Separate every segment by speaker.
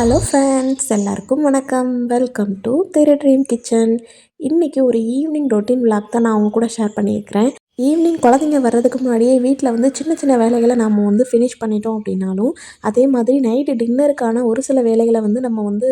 Speaker 1: Hello friends எல்லாருக்கும் வணக்கம். Welcome to Thiru dream kitchen இன்றைக்கி ஒரு ஈவினிங் ரொட்டீன் விளாக் தான் நான் அவங்க கூட ஷேர் பண்ணியிருக்கிறேன். ஈவினிங் குழந்தைங்க வர்றதுக்கு முன்னாடியே வீட்டில் வந்து சின்ன சின்ன வேலைகளை நம்ம வந்து ஃபினிஷ் பண்ணிட்டோம் அப்படின்னாலும் அதே மாதிரி நைட்டு டின்னருக்கான ஒரு சில வேலைகளை வந்து நம்ம வந்து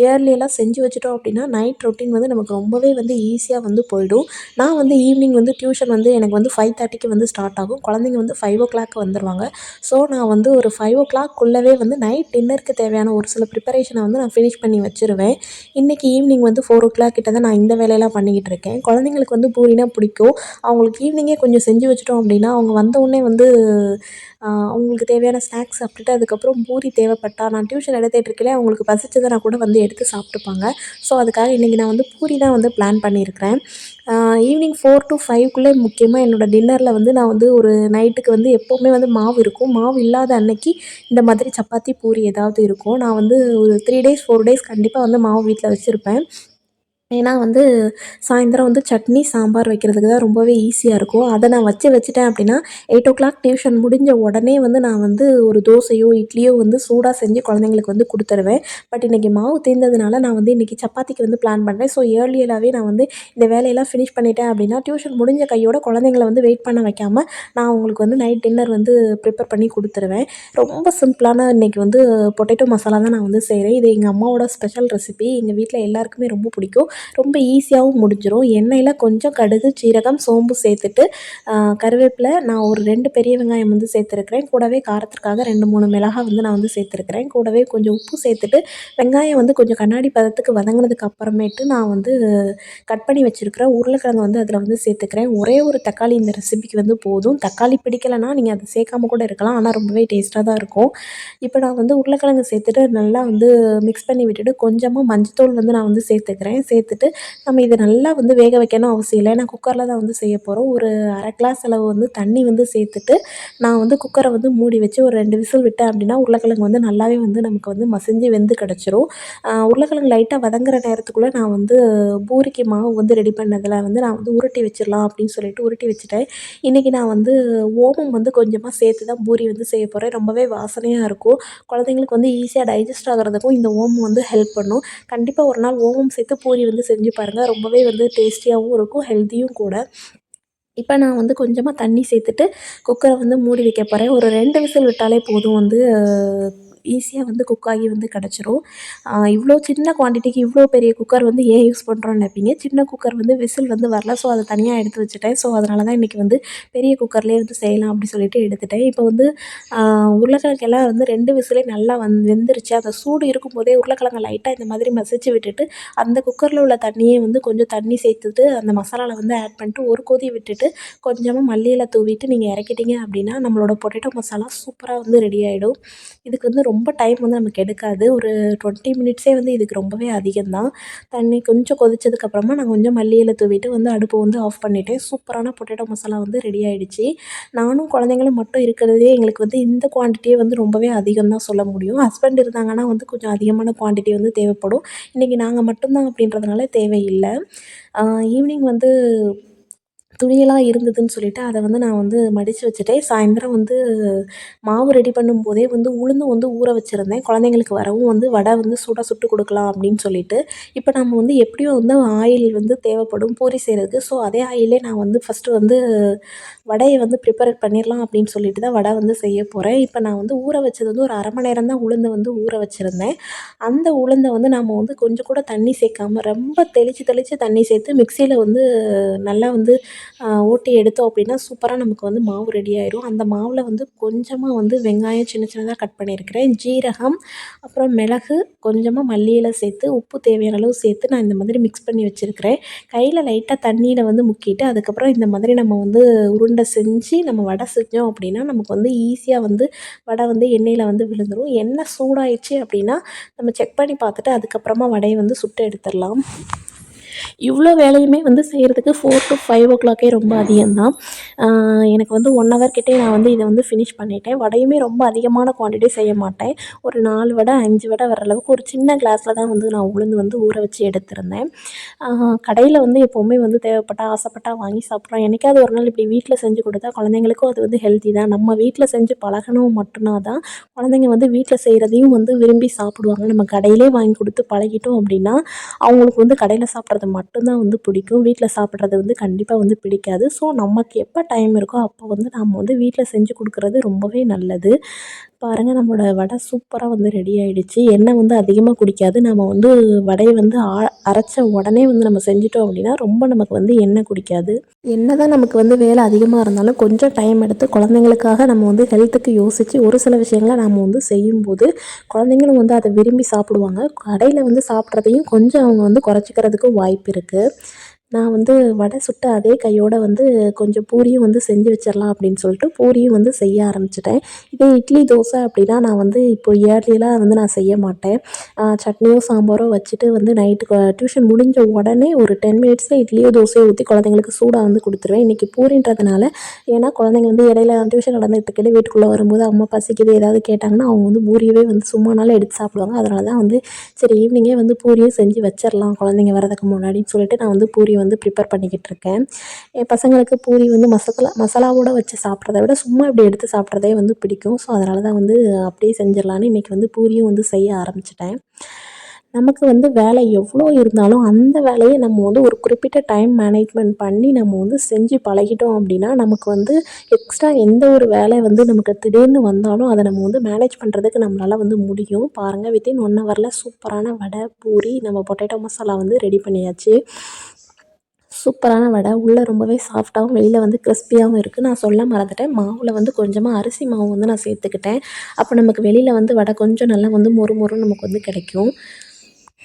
Speaker 1: இயர்லியெல்லாம் செஞ்சு வச்சுட்டோம் அப்படின்னா நைட் ரொட்டீன் வந்து நமக்கு ரொம்பவே வந்து ஈஸியாக வந்து போயிடும். நான் வந்து ஈவினிங் வந்து டியூஷன் வந்து எனக்கு வந்து ஃபைவ் தேர்ட்டிக்கு வந்து ஸ்டார்ட் ஆகும். குழந்தைங்க வந்து ஃபைவ் ஓ கிளாக் வந்துடுவாங்க ஸோ நான் வந்து ஒரு ஃபைவ் ஓ கிளாக்குள்ளவே வந்து நைட் டின்னருக்கு தேவையான ஒரு சில ப்ரிப்பரேஷனை வந்து நான் ஃபினிஷ் பண்ணி வச்சுருவேன். இன்றைக்கி ஈவினிங் வந்து ஃபோர் ஓ கிளாக் கிட்ட தான் நான் இந்த வேலையெல்லாம் பண்ணிக்கிட்டு இருக்கேன். குழந்தைங்களுக்கு வந்து பூரினா பிடிக்கும். அவங்களுக்கு ஈவினிங்கே கொஞ்சம் செஞ்சு வச்சுட்டோம் அப்படின்னா அவங்க வந்தவுடனே வந்து அவங்களுக்கு தேவையான ஸ்நாக்ஸ் சாப்பிட்டுட்டு அதுக்கப்புறம் பூரி தேவைப்பட்டா நான் டியூஷன் எடுத்துகிட்டு அவங்களுக்கு பசிச்சதுனா கூட வந்து எடுத்து சாப்பிட்டுப்பாங்க. ஸோ அதுக்காக இன்றைக்கி நான் வந்து பூரி தான் வந்து பிளான் பண்ணியிருக்கிறேன். ஈவினிங் ஃபோர் டு ஃபைவ்க்குள்ளே முக்கியமாக என்னோடய டின்னரில் வந்து நான் வந்து ஒரு நைட்டுக்கு வந்து எப்போவுமே வந்து மாவு இருக்கும். மாவு இல்லாத அன்னைக்கு இந்த மாதிரி சப்பாத்தி பூரி ஏதாவது இருக்கும். நான் வந்து ஒரு த்ரீ டேஸ் ஃபோர் டேஸ் கண்டிப்பாக வந்து மாவு வீட்டில் வச்சுருப்பேன். ஏன்னா வந்து சாயந்தரம் வந்து சட்னி சாம்பார் வைக்கிறதுக்கு தான் ரொம்பவே ஈஸியாக இருக்கும். அதை நான் வச்சு வச்சுட்டேன் அப்படின்னா எயிட் ஓ கிளாக் டியூஷன் முடிஞ்ச உடனே வந்து நான் வந்து ஒரு தோசையோ இட்லியோ வந்து சூடாக செஞ்சு குழந்தைங்களுக்கு வந்து கொடுத்துருவேன். பட் இன்றைக்கி மாவு தேர்ந்ததுனால நான் வந்து இன்றைக்கி சப்பாத்திக்கு வந்து பிளான் பண்ணுறேன் ஸோ ஏர்லியராகவே நான் வந்து இந்த வேலையெல்லாம் ஃபினிஷ் பண்ணிட்டேன் அப்படின்னா டியூஷன் முடிஞ்ச கையோட குழந்தைங்கள வந்து வெயிட் பண்ண வைக்காமல் நான் அவங்களுக்கு வந்து நைட் டின்னர் வந்து ப்ரிப்பேர் பண்ணி கொடுத்துருவேன். ரொம்ப சிம்பிளான இன்றைக்கி வந்து பொட்டேட்டோ மசாலா தான் நான் வந்து செய்கிறேன் இது எங்கள் அம்மாவோட ஸ்பெஷல் ரெசிபி எங்கள் வீட்டில் எல்லாருக்குமே ரொம்ப பிடிக்கும். ரொம்ப ஈஸியாகவும் முடிஞ்சிடும் எண்ணெயில் கொஞ்சம் கடுகு சீரகம் சோம்பு சேர்த்துட்டு கருவேப்பிலை நான் ஒரு ரெண்டு பெரிய வெங்காயம் வந்து சேர்த்துருக்குறேன். கூடவே காரத்திற்காக ரெண்டு மூணு மிளகாய் வந்து நான் வந்து சேர்த்துருக்குறேன். கூடவே கொஞ்சம் உப்பு சேர்த்துட்டு வெங்காயம் வந்து கொஞ்சம் கண்ணாடி பதத்துக்கு வதங்கினதுக்கு அப்புறமேட்டு நான் வந்து கட் பண்ணி வச்சுருக்கிற உருளைக்கிழங்கு வந்து அதில் வந்து சேர்த்துக்கிறேன். ஒரே ஒரு தக்காளி இந்த ரெசிபிக்கு வந்து போதும். தக்காளி பிடிக்கலைன்னா நீங்கள் அதை சேர்க்காம கூட இருக்கலாம். ஆனால் ரொம்பவே டேஸ்ட்டாக தான் இருக்கும். இப்போ நான் வந்து உருளைக்கிழங்கு சேர்த்துட்டு நல்லா வந்து மிக்ஸ் பண்ணி விட்டுட்டு கொஞ்சமாக மஞ்சத்தூள் வந்து நான் வந்து சேர்த்துக்கிறேன். சேர்த்து சேர்த்துட்டு நம்ம இதை நல்லா வந்து வேக வைக்கணும் அவசியம் இல்லை. ஏன்னா குக்கரில் தான் வந்து செய்ய போகிறோம் ஒரு அரை கிளாஸ் அளவு வந்து தண்ணி வந்து சேர்த்துட்டு நான் வந்து குக்கரை வந்து மூடி வச்சு ஒரு ரெண்டு விசில் விட்டேன் அப்படின்னா உருளைக்கிழங்கு வந்து நல்லாவே வந்து நமக்கு வந்து மசிஞ்சு வெந்து கிடச்சிரும். உருளைக்கிழங்கு லைட்டாக வதங்குற நேரத்துக்குள்ளே நான் வந்து பூரிக்கு மாவு வந்து ரெடி பண்ணதில் வந்து நான் வந்து உருட்டி வச்சிடலாம் அப்படின்னு சொல்லிட்டு உருட்டி வச்சுட்டேன். இன்றைக்கி நான் வந்து ஓமம் வந்து கொஞ்சமாக சேர்த்து தான் பூரி வந்து செய்ய போகிறேன் ரொம்பவே வாசனையாக இருக்கும். குழந்தைங்களுக்கு வந்து ஈஸியாக டைஜஸ்ட் ஆகிறதுக்கும் இந்த ஓமம் வந்து ஹெல்ப் பண்ணும். கண்டிப்பாக ஒரு நாள் ஓமம் சேர்த்து பூரி வந்து வந்து செஞ்சு பாருங்கள் ரொம்பவே வந்து டேஸ்டியாகவும் இருக்கும் ஹெல்த்தியும் கூட. இப்போ நான் வந்து கொஞ்சமாக தண்ணி சேர்த்துட்டு குக்கரை வந்து மூடி வைக்க போகிறேன் ஒரு ரெண்டு விசில் விட்டாலே போதும் வந்து ஈஸியாக வந்து குக் ஆகி வந்து கிடச்சிரும். இவ்வளோ சின்ன குவான்டிட்டிக்கு இவ்வளோ பெரிய குக்கர் வந்து ஏன் யூஸ் பண்ணுறோன்னு நினைப்பீங்க? சின்ன குக்கர் வந்து விசில் வந்து வரல. ஸோ அதை தனியாக எடுத்து வச்சுட்டேன். ஸோ அதனால தான் இன்றைக்கி வந்து பெரிய குக்கர்லேயே வந்து செய்யலாம் அப்படி சொல்லிட்டு எடுத்துட்டேன். இப்போ வந்து உருளைக்கிழங்கெல்லாம் வந்து ரெண்டு விசிலே நல்லா வந் வெந்துருச்சு. அந்த சூடு இருக்கும்போதே உருளைக்கிழங்கு லைட்டாக இந்த மாதிரி மசிச்சு விட்டுட்டு அந்த குக்கரில் உள்ள தண்ணியே வந்து கொஞ்சம் தண்ணி சேர்த்துட்டு அந்த மசாலாவில் வந்து ஆட் பண்ணிட்டு ஒரு கொதி விட்டுட்டு கொஞ்சமாக மல்லியில் தூவிட்டு நீங்கள் இறக்கிட்டீங்க அப்படின்னா நம்மளோட பொட்டேட்டோ மசாலா சூப்பராக வந்து ரெடி ஆகிடும் இதுக்கு வந்து ரொம்ப டைம் வந்து நமக்கு எடுக்காது. ஒரு டுவெண்ட்டி மினிட்ஸே வந்து இதுக்கு ரொம்பவே அதிகம் தான் தண்ணி கொஞ்சம் கொதிச்சதுக்கப்புறமா நான் கொஞ்சம் மல்லியில் தூவிட்டு வந்து அடுப்பு வந்து ஆஃப் பண்ணிவிட்டேன் சூப்பரான பொட்டேட்டோ மசாலா வந்து ரெடி ஆகிடுச்சு நானும் குழந்தைங்களும் மட்டும் இருக்கிறதே எங்களுக்கு வந்து இந்த குவான்டிட்டியே வந்து ரொம்பவே அதிகம் தான் சொல்ல முடியும். ஹஸ்பண்ட் இருந்தாங்கன்னா வந்து கொஞ்சம் அதிகமான குவான்டிட்டி வந்து தேவைப்படும். இன்றைக்கி நாங்கள் மட்டும்தான் அப்படின்றதுனால தேவையில்லை. ஈவினிங் வந்து துணியெல்லாம் இருந்ததுன்னு சொல்லிட்டு அதை வந்து நான் வந்து மடித்து வச்சுட்டேன். சாயந்தரம் வந்து மாவு ரெடி பண்ணும்போதே வந்து உளுந்து வந்து ஊற வச்சுருந்தேன். குழந்தைங்களுக்கு வரவும் வந்து வடை வந்து சூடாக சுட்டு கொடுக்கலாம் அப்படின்னு சொல்லிட்டு. இப்போ நம்ம வந்து எப்படியும் வந்து ஆயில் வந்து தேவைப்படும் பூரி செய்கிறதுக்கு ஸோ அதே ஆயிலே நான் வந்து ஃபஸ்ட்டு வந்து வடையை வந்து ப்ரிப்பேர் பண்ணிடலாம் அப்படின்னு சொல்லிட்டு தான் வடை வந்து செய்ய போகிறேன் இப்போ நான் வந்து ஊற வச்சது வந்து ஒரு அரை மணி நேரம் தான் உளுந்து வந்து ஊற வச்சுருந்தேன். அந்த உளுந்தை வந்து நம்ம வந்து கொஞ்சம் கூட தண்ணி சேர்க்காம ரொம்ப தெளித்து தெளித்து தண்ணி சேர்த்து மிக்சியில் வந்து நல்லா வந்து ஓட்டி எடுத்தோம் அப்படின்னா சூப்பராக நமக்கு வந்து மாவு ரெடி ஆயிரும். அந்த மாவில் வந்து கொஞ்சமாக வந்து வெங்காயம் சின்ன சின்னதாக கட் பண்ணியிருக்கிறேன். ஜீரகம் அப்புறம் மிளகு கொஞ்சமாக மல்லியில் சேர்த்து உப்பு தேவையான அளவு சேர்த்து நான் இந்த மாதிரி மிக்ஸ் பண்ணி வச்சுருக்கிறேன். கையில் லைட்டாக தண்ணியில் வந்து முக்கிட்டு அதுக்கப்புறம் இந்த மாதிரி நம்ம வந்து உருண்டை செஞ்சு நம்ம வடை செஞ்சோம் அப்படின்னா நமக்கு வந்து ஈஸியாக வந்து வடை வந்து எண்ணெயில் வந்து விழுந்துடும் எண்ணெய் சூடாயிடுச்சு அப்படின்னா நம்ம செக் பண்ணி பார்த்துட்டு அதுக்கப்புறமா வடையை வந்து சுட்டு எடுத்துடலாம். இவ்வளோ வேலையுமே வந்து செய்கிறதுக்கு ஃபோர் டு ஃபைவ் ஓ கிளாக்கே ரொம்ப அதிகம்தான். எனக்கு வந்து ஒன் ஹவர் கிட்டே நான் வந்து இதை வந்து ஃபினிஷ் பண்ணிட்டேன். வடையுமே ரொம்ப அதிகமான குவான்டிட்டி செய்ய மாட்டேன். ஒரு நாலு வடை அஞ்சு வடை வர அளவுக்கு ஒரு சின்ன கிளாஸில் தான் வந்து நான் உளுந்து வந்து ஊற வச்சு எடுத்திருந்தேன். கடையில் வந்து எப்போவுமே வந்து தேவைப்பட்டா ஆசைப்பட்டா வாங்கி சாப்பிட்றோம் எனக்காவது ஒரு நாள் இப்படி வீட்டில் செஞ்சு கொடுத்தா குழந்தைங்களுக்கும் அது வந்து ஹெல்த்தி தான். நம்ம வீட்டில் செஞ்சு பழகணும் மட்டும்னா தான் குழந்தைங்க வந்து வீட்டில் செய்கிறதையும் வந்து விரும்பி சாப்பிடுவாங்க. நம்ம கடையிலே வாங்கி கொடுத்து பழகிட்டோம் அப்படின்னா அவங்களுக்கு வந்து கடையில் சாப்பிட்றது மட்டும்தான் வந்து பிடிக்கும். வீட்டில் சாப்பிட்றது வந்து கண்டிப்பாக வந்து பிடிக்காது. ஸோ நமக்கு எப்போ டைம் இருக்கோ அப்போ வந்து நம்ம வந்து வீட்டில் செஞ்சு கொடுக்குறது ரொம்பவே நல்லது. பாருங்கள் நம்மளோட வடை சூப்பராக வந்து ரெடி ஆகிடுச்சு எண்ணெய் வந்து அதிகமாக குடிக்காது. நம்ம வந்து வடையை வந்து அரைச்ச உடனே வந்து நம்ம செஞ்சிட்டோம் அப்படின்னா ரொம்ப நமக்கு வந்து எண்ணெய் குடிக்காது. என்ன தான் நமக்கு வந்து வேலை அதிகமாக இருந்தாலும் கொஞ்சம் டைம் எடுத்து குழந்தைங்களுக்காக நம்ம வந்து ஹெல்த்துக்கு யோசித்து ஒரு சில விஷயங்களை நம்ம வந்து செய்யும்போது குழந்தைங்களும் வந்து அதை விரும்பி சாப்பிடுவாங்க. கடையில் வந்து சாப்பிட்றதையும் கொஞ்சம் அவங்க வந்து குறைச்சிக்கிறதுக்கு வாய் வாய்ப்பு இருக்குது நான் வந்து வடை சுட்ட அதே கையோடு வந்து கொஞ்சம் பூரியும் வந்து செஞ்சு வச்சிடலாம் அப்படின்னு சொல்லிட்டு பூரியும் வந்து செய்ய ஆரம்பிச்சிட்டேன். இதே இட்லி தோசை அப்படின்னா நான் வந்து இப்போ இயர்லியெலாம் வந்து நான் செய்ய மாட்டேன். சட்னியோ சாம்பாரோ வச்சுட்டு வந்து நைட்டு டியூஷன் முடிஞ்ச உடனே ஒரு டென் மினிட்ஸில் இட்லியோ தோசையோ ஊற்றி குழந்தைங்களுக்கு சூடாக வந்து கொடுத்துருவேன். இன்றைக்கி பூரின்றதுனால ஏன்னா குழந்தைங்க வந்து இடையில டியூஷன் நடந்துகிட்டு வீட்டுக்குள்ளே வரும்போது அம்மா பசிக்குது ஏதாவது கேட்டாங்கன்னா அவங்க வந்து பூரியவே வந்து சும்மானாலும் எடுத்து சாப்பிடுவாங்க. அதனால தான் வந்து சரி ஈவினிங்கே வந்து பூரியும் செஞ்சு வச்சிடலாம் குழந்தைங்க வரதுக்கு முன்னாடின்னு சொல்லிட்டு நான் வந்து பூரி வந்து ப்ரிப்பேர் பண்ணிக்கிட்டு இருக்கேன் என் பசங்களுக்கு பூரி வந்து மசாலா மசாலாவோட வச்சு சாப்பிட்றத விட சும்மா இப்படி எடுத்து சாப்பிட்றதே வந்து பிடிக்கும். ஸோ அதனால தான் வந்து அப்படியே செஞ்சிடலான்னு இன்றைக்கி வந்து பூரியும் வந்து செய்ய ஆரம்பிச்சிட்டேன். நமக்கு வந்து வேலை எவ்வளோ இருந்தாலும் அந்த வேலையை நம்ம வந்து ஒரு குறிப்பிட்ட டைம் மேனேஜ்மெண்ட் பண்ணி நம்ம வந்து செஞ்சு பழகிட்டோம் அப்படின்னா நமக்கு வந்து எக்ஸ்ட்ரா எந்த ஒரு வேலை வந்து நமக்கு திடீர்னு வந்தாலும் அதை நம்ம வந்து மேனேஜ் பண்ணுறதுக்கு நம்மளால் வந்து முடியும். பாருங்கள் வித்தின் ஒன் ஹவரில் சூப்பரான வடை பூரி நம்ம பொட்டேட்டோ மசாலா வந்து ரெடி பண்ணியாச்சு. சூப்பரான வடை. உள்ளே ரொம்பவே சாஃப்டாகவும் வெளியில் வந்து கிறிஸ்பியாகவும் இருக்குது நான் சொல்ல மறந்துட்டேன். மாவில் வந்து கொஞ்சமாக அரிசி மாவு வந்து நான் சேர்த்துக்கிட்டேன். அப்போ நமக்கு வெளியில் வந்து வடை கொஞ்சம் நல்லா வந்து மொறு மொறுன்னு நமக்கு வந்து கிடைக்கும்.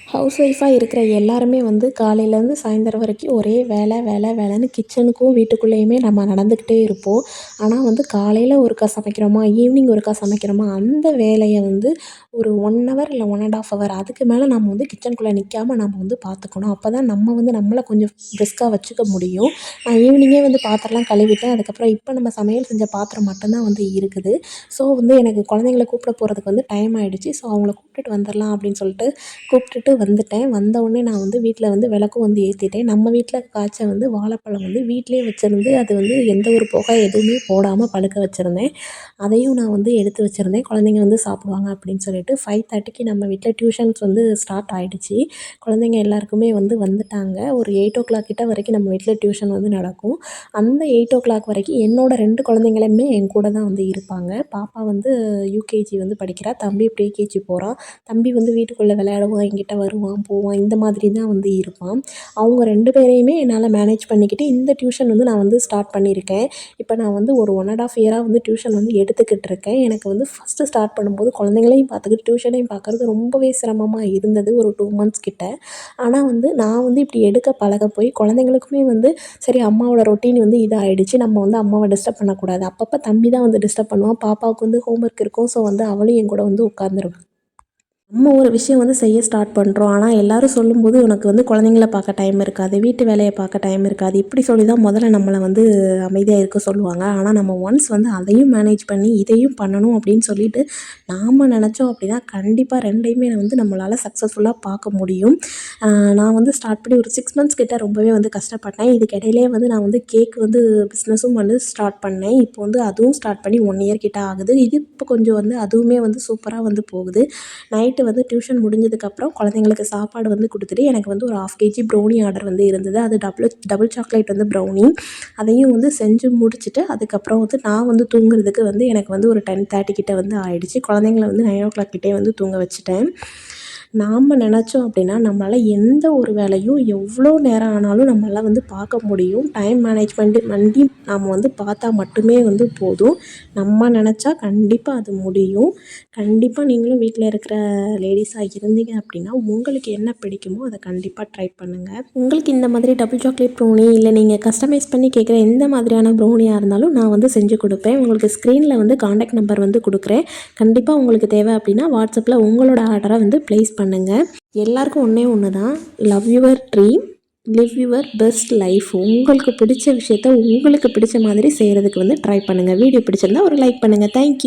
Speaker 1: ஹவுஸ் ஒய்ஃபாக இருக்கிற எல்லாருமே வந்து காலையிலேருந்து சாயந்தரம் வரைக்கும் ஒரே வேலை வேலை வேலைன்னு கிச்சனுக்கும் வீட்டுக்குள்ளேயுமே நம்ம நடந்துக்கிட்டே இருப்போம். ஆனால் வந்து காலையில் ஒருக்கா சமைக்கிறோமா ஈவினிங் ஒருக்கா சமைக்கிறோமா அந்த வேலையை வந்து ஒரு ஒன் ஹவர் இல்லை ஒன் அண்ட் ஆஃப் ஹவர் அதுக்கு மேலே நம்ம வந்து கிச்சனுக்குள்ளே நிற்காம நம்ம வந்து பார்த்துக்கணும் அப்போ தான் நம்ம வந்து நம்மளை கொஞ்சம் பிரிஸ்காக வச்சுக்க முடியும். நான் ஈவினிங்கே வந்து பாத்திரம்லாம் கழுவிட்டேன். அதுக்கப்புறம் இப்போ நம்ம சமையல் செஞ்ச பாத்திரம் மட்டும்தான் வந்து இருக்குது. ஸோ வந்து எனக்கு குழந்தைங்கள கூப்பிட போகிறதுக்கு வந்து டைம் ஆகிடுச்சி ஸோ அவங்கள கூப்பிட்டுட்டு வந்துடலாம் அப்படின்னு சொல்லிட்டு கூப்பிட்டுட்டு வந்துட்டேன். வந்தவுடனே நான் வந்து வீட்டில் வந்து விளக்கும் வந்து ஏற்றிட்டேன் நம்ம வீட்டில் காய்ச்ச வந்து வாழைப்பழம் வந்து வீட்டிலே வச்சுருந்து அது வந்து எந்த ஒரு புகை எதுவுமே போடாமல் பழுக்க வச்சுருந்தேன். அதையும் நான் வந்து எடுத்து வச்சுருந்தேன். குழந்தைங்க வந்து சாப்பிடுவாங்க அப்படின்னு சொல்லிட்டு ஃபைவ் தேர்ட்டிக்கு நம்ம வீட்டில் டியூஷன்ஸ் வந்து ஸ்டார்ட் ஆகிடுச்சி குழந்தைங்க எல்லாருக்குமே வந்து வந்துட்டாங்க. ஒரு எயிட் ஓ கிளாக் கிட்ட வரைக்கும் நம்ம வீட்டில் டியூஷன் வந்து நடக்கும். அந்த எயிட் ஓ கிளாக் வரைக்கும் என்னோடய ரெண்டு குழந்தைங்களுமே என் கூட தான் வந்து இருப்பாங்க. பாப்பா வந்து யூகேஜி வந்து படிக்கிறா. தம்பி ப்ரீகேஜி போகிறான் தம்பி வந்து வீட்டுக்குள்ளே விளையாடுவான். என்கிட்ட வருவான் போவான் இந்த மாதிரி தான் வந்து இருப்பான். அவங்க ரெண்டு பேரையுமே என்னால் மேனேஜ் பண்ணிக்கிட்டு இந்த டியூஷன் வந்து நான் வந்து ஸ்டார்ட் பண்ணியிருக்கேன். இப்போ நான் வந்து ஒரு ஒன் அண்ட் ஆஃப் இயராக வந்து டியூஷன் வந்து எடுத்துக்கிட்டு இருக்கேன். எனக்கு வந்து ஃபஸ்ட்டு ஸ்டார்ட் பண்ணும்போது குழந்தைங்களையும் பார்த்துக்கிட்டு டியூஷனையும் பார்க்குறது ரொம்பவே சிரமமாக இருந்தது ஒரு டூ மந்த்ஸ் கிட்ட. ஆனால் வந்து நான் வந்து இப்படி எடுக்க பழக போய் குழந்தைங்களுக்குமே வந்து சரி அம்மாவோட ரொட்டீன் வந்து இதாகிடுச்சு நம்ம வந்து அம்மாவை டிஸ்டர்ப் பண்ணக்கூடாது. அப்பப்போ தம்பி தான் வந்து டிஸ்டர்ப் பண்ணுவான். பாப்பாவுக்கு வந்து ஹோம் ஒர்க் இருக்கும். ஸோ வந்து அவளும் என் கூட வந்து உட்காந்துருவான் நம்ம ஒரு விஷயம் வந்து செய்ய ஸ்டார்ட் பண்ணுறோம் ஆனால் எல்லோரும் சொல்லும்போது உனக்கு வந்து குழந்தைங்கள பார்க்க டைம் இருக்காது வீட்டு வேலையை பார்க்க டைம் இருக்காது. இப்படி சொல்லி தான் முதல்ல நம்மளை வந்து அமைதியாக இருக்க சொல்லுவாங்க. ஆனால் நம்ம ஒன்ஸ் வந்து அதையும் மேனேஜ் பண்ணி இதையும் பண்ணணும் அப்படின்னு சொல்லிட்டு நாம் நினச்சோம் அப்படின்னா கண்டிப்பாக ரெண்டையுமே வந்து நம்மளால் சக்ஸஸ்ஃபுல்லாக பார்க்க முடியும். நான் வந்து ஸ்டார்ட் பண்ணி ஒரு சிக்ஸ் மந்த்ஸ் கிட்ட ரொம்பவே வந்து கஷ்டப்பட்டேன். இதுக்கிடையிலே வந்து நான் வந்து கேக் வந்து பிஸ்னஸும் வந்து ஸ்டார்ட் பண்ணேன். இப்போ வந்து அதுவும் ஸ்டார்ட் பண்ணி ஒன் இயர் கிட்ட ஆகுது. இது இப்போ கொஞ்சம் வந்து அதுவுமே வந்து சூப்பராக வந்து போகுது. நைட் நைட்டு வந்து டியூஷன் முடிஞ்சதுக்கப்புறம் குழந்தைங்களுக்கு சாப்பாடு வந்து கொடுத்துட்டு எனக்கு வந்து ஒரு ஆஃப் கேஜி ப்ரௌனி ஆர்டர் வந்து இருந்தது. அது டபுள் டபுள் சாக்லேட் வந்து ப்ரௌனி அதையும் வந்து செஞ்சு முடிச்சுட்டு அதுக்கப்புறம் வந்து நான் வந்து தூங்குறதுக்கு வந்து எனக்கு வந்து ஒரு டென் தேர்ட்டி கிட்டே வந்து ஆயிடுச்சு. குழந்தைங்கள வந்து நைன் ஓ கிளாக் கிட்டே வந்து தூங்க வச்சுட்டேன். நாம் நினச்சோம் அப்படின்னா நம்மளால் எந்த ஒரு வேலையும் எவ்வளோ நேரம் ஆனாலும் நம்மளால் வந்து பார்க்க முடியும். டைம் மேனேஜ்மெண்ட்டு பண்ணி நாம் வந்து பார்த்தா மட்டுமே வந்து போதும். நம்ம நினச்சா கண்டிப்பாக அது முடியும். கண்டிப்பாக நீங்களும் வீட்டில் இருக்கிற லேடிஸாக இருந்தீங்க அப்படின்னா உங்களுக்கு என்ன பிடிக்குமோ அதை கண்டிப்பாக ட்ரை பண்ணுங்கள் உங்களுக்கு இந்த மாதிரி டபுள் சாக்லேட் ப்ரௌனி இல்லை நீங்கள் கஸ்டமைஸ் பண்ணி கேட்குற எந்த மாதிரியான ப்ரௌனியாக இருந்தாலும் நான் வந்து செஞ்சு கொடுப்பேன். உங்களுக்கு ஸ்க்ரீனில் வந்து காண்டாக்ட் நம்பர் வந்து கொடுக்குறேன். கண்டிப்பாக உங்களுக்கு தேவை அப்படின்னா வாட்ஸ்அப்பில் உங்களோட ஆர்டரை வந்து ப்ளேஸ் பண்ணுங்கள் எல்லாருக்கும் ஒன்றே ஒன்று தான் love your dream live your best life உங்களுக்கு பிடிச்ச விஷயத்த உங்களுக்கு பிடிச்ச மாதிரி செய்கிறதுக்கு வந்து ட்ரை பண்ணுங்கள் வீடியோ பிடிச்சிருந்தா ஒரு லைக் பண்ணுங்கள் தேங்க்யூ